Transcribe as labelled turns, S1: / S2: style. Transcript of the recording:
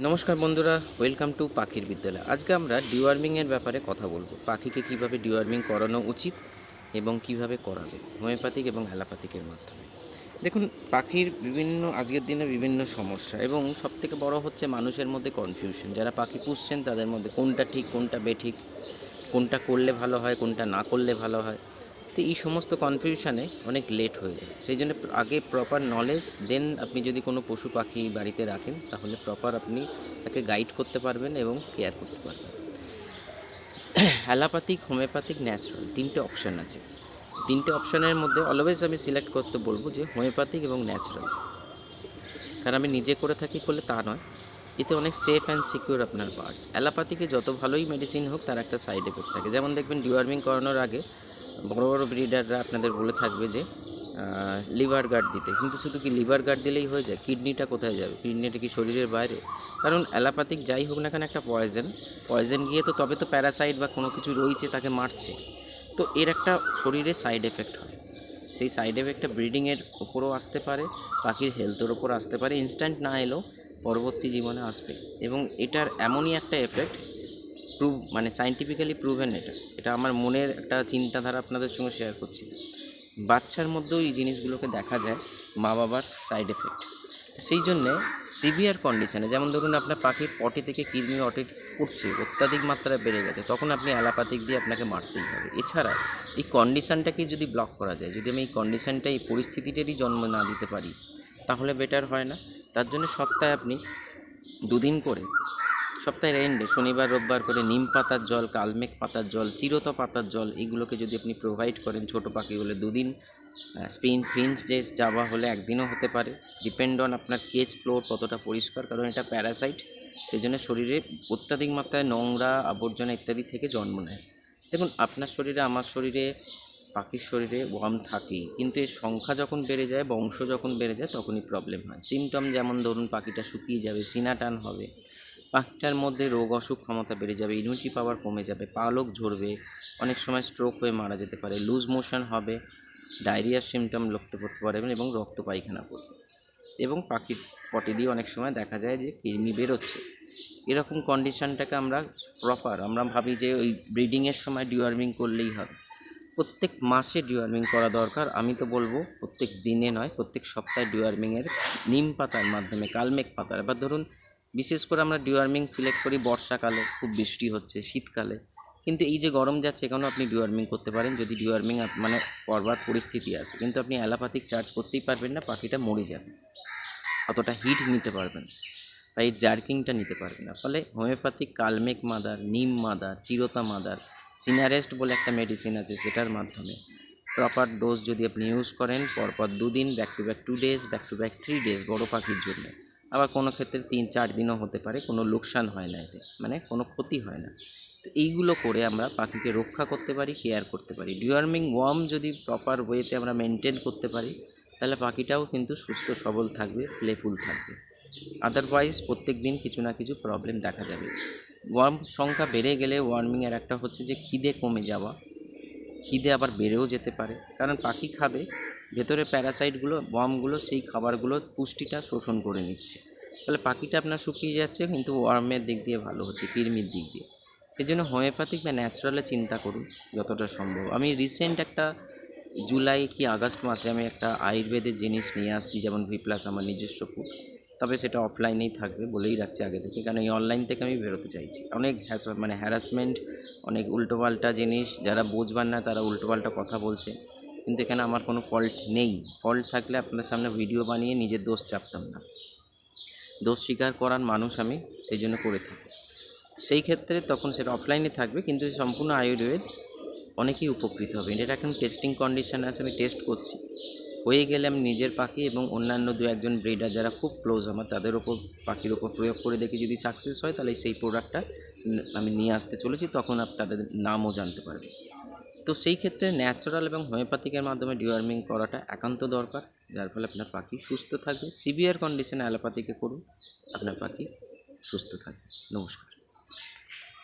S1: নমস্কার বন্ধুরা welcome to পাখির বিদ্যালয়। আজকে আমরা ডিওয়ার্মিংয়ের ব্যাপারে কথা বলব। পাখিকে কীভাবে ডিওয়ার্মিং করানো উচিত এবং কীভাবে করাবে? হোমিওপ্যাথিক এবং অ্যালোপ্যাথিকের মাধ্যমে। দেখুন, পাখির বিভিন্ন, আজকের দিনে বিভিন্ন সমস্যা এবং সবথেকে বড় হচ্ছে মানুষের মধ্যে কনফিউশন যারা পাখি পুষছেন, তাদের মধ্যে কোনটা ঠিক, কোনটা বেঠিক, কোনটা করলে ভালো হয়, কোনটা না করলে ভালো হয়। তো এই সমস্ত কনফিউশনে অনেক লেট হয়ে যায়। সেই জন্য আগে প্রপার নলেজ দেন আপনি যদি কোনো পশু পাখি বাড়িতে রাখেন, তাহলে প্রপার আপনি তাকে গাইড করতে পারবেন এবং কেয়ার করতে পারবেন। অ্যালোপ্যাথিক হোমিওপ্যাথিক ন্যাচারাল তিনটে অপশান আছে। তিনটে অপশানের মধ্যে অলওয়েজ আমি সিলেক্ট করতে বলব যে হোমিওপ্যাথিক এবং ন্যাচারাল কারণ আমি নিজে করে থাকি বলে তা নয়। এতে অনেক সেফ অ্যান্ড সিকিউর আপনার পার্টস অ্যালোপ্যাথিকে যত ভালোই মেডিসিন হোক, তার একটা সাইড এফেক্ট থাকে। যেমন দেখবেন ডিওয়ার্মিং করানোর আগে বড় বড় ব্রিডাররা আপনাদের বলে থাকবে যে লিভার গার্ড দিতে। কিন্তু শুধু কি লিভার গার্ড দিলেই হয়ে যায়? কিডনিটা কোথায় যাবে? কিডনিটা কি শরীরের বাইরে? কারণ অ্যালোপ্যাথিক যাই হোক না কেন একটা পয়জন পয়জন গিয়ে তো তবে তো প্যারাসাইড বা কোনো কিছু রয়েছে, তাকে মারছে। তো এর একটা শরীরে সাইড এফেক্ট হয়। সেই সাইড এফেক্টটা ব্রিডিংয়ের ওপরও আসতে পারে পাখির হেলথের ওপর আসতে পারে। ইনস্ট্যান্ট না এলেও পরবর্তী জীবনে আসবে। এবং এটার এমনই একটা এফেক্ট প্রুভ মানে সাইন্টিফিক্যালি প্রুভেন এটা। এটা আমার মনের একটা চিন্তাধারা আপনাদের সঙ্গে শেয়ার করছি। বাচ্চার মধ্যেও এই জিনিসগুলোকে দেখা যায় মা বাবার সাইড এফেক্ট সেই জন্যে সিভিয়ার কন্ডিশনে যেমন ধরুন আপনার পাখির পটি থেকে কিডনি অটিট করছে অত্যাধিক মাত্রায় বেড়ে গেছে, তখন আপনি অ্যালাপাতিক দিয়ে আপনাকে মারতেই হবে। এছাড়া এই কন্ডিশনটাকে যদি ব্লক করা যায়, যদি আমি এই কন্ডিশানটা এই পরিস্থিতিটারই জন্ম না দিতে পারি, তাহলে বেটার হয় না। তার জন্য সপ্তাহে আপনি দুদিন করে সপ্তাহের এন্ডে শনিবার, রোববার করে নিম পাতার জল, কালমেঘ পাতার জল, চিরতা পাতার জল, এগুলোকে যদি আপনি প্রোভাইড করেন ছোটো পাখি হলে দুদিন স্পিন ফিন্স যে যাওয়া হলে একদিনও হতে পারে। ডিপেন্ড অন আপনার কেজ ফ্লোর কতটা পরিষ্কার, কারণ এটা প্যারাসাইট সেই জন্য শরীরে অত্যাধিক মাত্রায় নোংরা, আবর্জনা ইত্যাদি থেকে জন্ম নেয়। দেখুন, আপনার শরীরে, আমার শরীরে, পাখির শরীরে ওয়ার্ম থাকেই কিন্তু এর সংখ্যা যখন বেড়ে যায়, বংশ যখন বেড়ে যায়, তখনই প্রবলেম হয়। সিমটম যেমন ধরুন, পাখিটা শুকিয়ে যাবে সিনা টান হবে পাখিটার মধ্যে রোগ, অসুখ ক্ষমতা বেড়ে যাবে ইমিউনিটি পাওয়ার কমে যাবে, পালক ঝরবে, অনেক সময় স্ট্রোক হয়ে মারা যেতে পারে লুজ মোশন হবে ডায়রিয়ার সিমটম লক্ষ্য করতে পারবেন এবং রক্ত পায়খানা করবে। এবং পাখির পটি দিয়ে অনেক সময় দেখা যায় যে কৃমি বেরোচ্ছে। এরকম কন্ডিশনটাকে আমরা প্রপার আমরা ভাবি যে ওই ব্রিডিংয়ের সময় ডিওয়ার্মিং করলেই হবে। প্রত্যেক মাসে ডিওয়ার্মিং করা দরকার, আমি তো বলব প্রত্যেক দিনে নয়, প্রত্যেক সপ্তাহে ডিওয়ার্মিংয়ের নিম পাতার মাধ্যমে, কালমেঘ পাতার। এবার ধরুন বিশেষ করে আমরা ডিওয়ার্মিং সিলেক্ট করি বর্ষাকালে, খুব বৃষ্টি হচ্ছে শীতকালে। কিন্তু এই যে গরম যাচ্ছে, এখানেও আপনি ডিওয়ার্মিং করতে পারেন। যদি ডিওয়ার্মিং মানে করবার পরিস্থিতি আছে, কিন্তু আপনি অ্যালোপ্যাথিক চার্জ করতেই পারবেন না, পাখিটা মরে যাবে। অতটা হিট নিতে পারবেন বা এই জার্কিংটা নিতে পারবে না। ফলে homeopathic kalmegh mother neem mother chirata mother সিনারেস্ট বলে একটা মেডিসিন আছে সেটার মাধ্যমে প্রপার ডোজ যদি আপনি ইউজ করেন, পরপর দুদিন back to back two days back to back three days বড় পাখির জন্য। আবার কোনো ক্ষেত্রে তিন, চার দিনও হতে পারে, কোনো লোকসান হয় না এতে মানে কোনো ক্ষতি হয় না। তো এইগুলো করে আমরা পাখিকে রক্ষা করতে পারি কেয়ার করতে পারি। ডিওয়ার্মিং ওয়ার্ম যদি প্রপার ওয়েতে আমরা মেনটেন করতে পারি, তাহলে পাখিটাও কিন্তু সুস্থ, সবল থাকবে প্লেফুল থাকবে। আদারওয়াইজ প্রত্যেক দিন কিছু না কিছু প্রবলেম দেখা যাবে। ওয়ার্ম সংখ্যা বেড়ে গেলে ওয়ার্মিংয়ের একটা হচ্ছে যে খিদে কমে যাওয়া খিদে আবার বেড়েও যেতে পারে। কারণ পাখি খাবে, ভেতরে প্যারাসাইটগুলো, বমগুলো, সেই খাবারগুলো পুষ্টিটা শোষণ করে নিচ্ছে। তাহলে পাখিটা আপনার শুকিয়ে যাচ্ছে, কিন্তু ওয়ার্মের দিক দিয়ে ভালো হচ্ছে, কৃমির দিক দিয়ে। সেই জন্য হোমিওপ্যাথিক বা ন্যাচারালে চিন্তা করুন, যতটা সম্ভব। আমি রিসেন্ট একটা, জুলাই কি আগস্ট মাসে আমি একটা আয়ুর্বেদের জিনিস নিয়ে আসছি, যেমন ভি প্লাস আমার নিজস্ব ফুড তবে সেটা অফলাইনেই থাকবে বলেই রাখছি আগে থেকে। কারণ এই অনলাইন থেকে আমি বেরোতে চাইছি। অনেক হ্যাস মানে হ্যারাসমেন্ট অনেক উল্টোপাল্টা জিনিস, যারা বুঝবার না তারা উল্টোপাল্টা কথা বলছে। কিন্তু এখানে আমার কোনো ফল্ট নেই। ফল্ট থাকলে আপনাদের সামনে ভিডিও বানিয়ে নিজের দোষ চাপতাম না। দোষ স্বীকার করার মানুষ আমি, সেই জন্য করে থাকি। সেই ক্ষেত্রে তখন সেটা অফলাইনে থাকবে, কিন্তু সম্পূর্ণ আয়ুর্বেদ অনেকেই উপকৃত হবে। এটা এখন টেস্টিং কন্ডিশন আছে, আমি টেস্ট করছি। হয়ে গেলে আমি নিজের পাখি এবং অন্যান্য দু একজন ব্রিডার যারা খুব ক্লোজ আমার, তাদের ওপর, পাখির ওপর প্রয়োগ করে দেখি যদি সাকসেস হয়, তাহলে সেই প্রোডাক্টটা আমি নিয়ে আসতে চলেছি, তখন আপনি আপনাদের নামও জানতে পারবে। তো সেই ক্ষেত্রে ন্যাচারাল এবং হোমিওপ্যাথিকের মাধ্যমে ডিওয়ার্মিং করাটা একান্ত দরকার, যার ফলে আপনার পাখি সুস্থ থাকবে সিভিয়ার কন্ডিশনে অ্যালোপ্যাথিকে করুন, আপনার পাখি সুস্থ থাকবে। নমস্কার।